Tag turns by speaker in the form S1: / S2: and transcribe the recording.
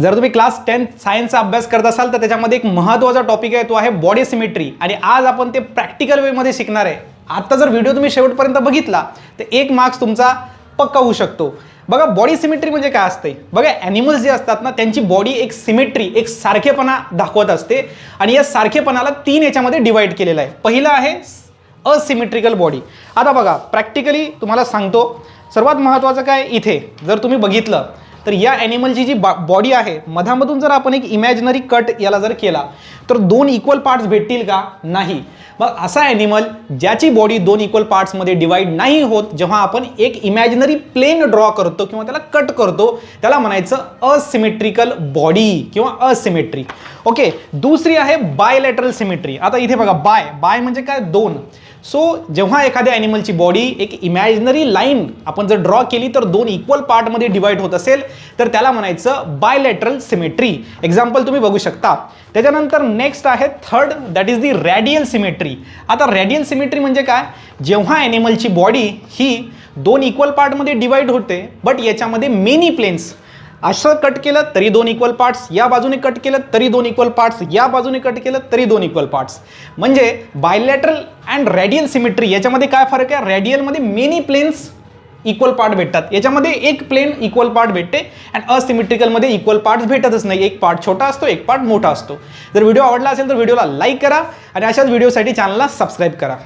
S1: जर तुम्ही class tenth सायन्सचा अभ्यास करत असाल तर त्याच्यामध्ये एक महत्त्वाचा टॉपिक आहे तो आहे बॉडी सिमेट्री आणि आज आपण ते प्रॅक्टिकल वेमध्ये शिकणार आहे. आत्ता जर व्हिडिओ तुम्ही शेवटपर्यंत बघितला तर एक मार्क्स तुमचा पक्का होऊ शकतो. बघा बॉडी सिमेट्री म्हणजे काय असते? बघा ॲनिमल्स जे असतात ना त्यांची बॉडी एक सिमेट्री एक सारखेपणा दाखवत असते. आणि या सारखेपणाला तीन याच्यामध्ये डिवाईड केलेलं आहे. पहिलं आहे असिमेट्रिकल बॉडी आता बघा प्रॅक्टिकली तुम्हाला सांगतो सर्वात महत्त्वाचं काय इथे? जर तुम्ही बघितलं तर या ॲनिमलची जी बा बॉडी आहे मधामधून जर आपण एक इमॅजिनरी कट याला जर केला तर दोन इक्वल पार्ट्स भेटतील का? नाही. मग असा ॲनिमल ज्याची बॉडी दोन इक्वल पार्ट्समध्ये डिवाईड नाही होत जेव्हा आपण एक इमॅजिनरी प्लेन ड्रॉ करतो किंवा त्याला कट करतो त्याला म्हणायचं असिमेट्रिकल बॉडी किंवा असिमेट्री ओके दुसरी आहे बायलॅटरल सिमेट्री आता इथे बघा बाय बाय म्हणजे काय? दोन. सो जेव्हा एखाद्या ॲनिमलची बॉडी एक इमॅजिनरी लाईन आपण जर ड्रॉ केली तर दोन इक्वल पार्टमध्ये डिवाईड होत असेल. तर त्याला म्हणायचं बायलॅटरल सिमेट्री एक्झाम्पल तुम्ही बघू शकता. त्याच्यानंतर नेक्स्ट आहे third that is the radial symmetry आता रॅडियल सिमेट्री म्हणजे काय? जेव्हा ॲनिमलची बॉडी ही दोन इक्वल पार्टमध्ये डिवाइड होते बट याच्यामध्ये मेनी प्लेन्स असं कट केलं तरी दोन इक्वल पार्ट्स या बाजूने कट केलं तरी दोन इक्वल पार्ट्स या बाजूने कट केलं तरी दोन इक्वल पार्ट्स म्हणजे बायलॅटरल अँड रॅडियल सिमेट्री याच्यामध्ये काय फरक आहे? रॅडियलमध्ये मेनी प्लेन्स इक्वल पार्ट भेटतात. याच्यामध्ये एक प्लेन इक्वल पार्ट भेटते अँड असिमेट्रिकलमध्ये इक्वल पार्ट्स भेटतच नाही. एक पार्ट छोटा असतो एक पार्ट मोठा असतो. जर व्हिडिओ आवडला असेल तर व्हिडिओला लाईक करा आणि अशाच व्हिडिओसाठी चॅनलला सबस्क्राईब करा.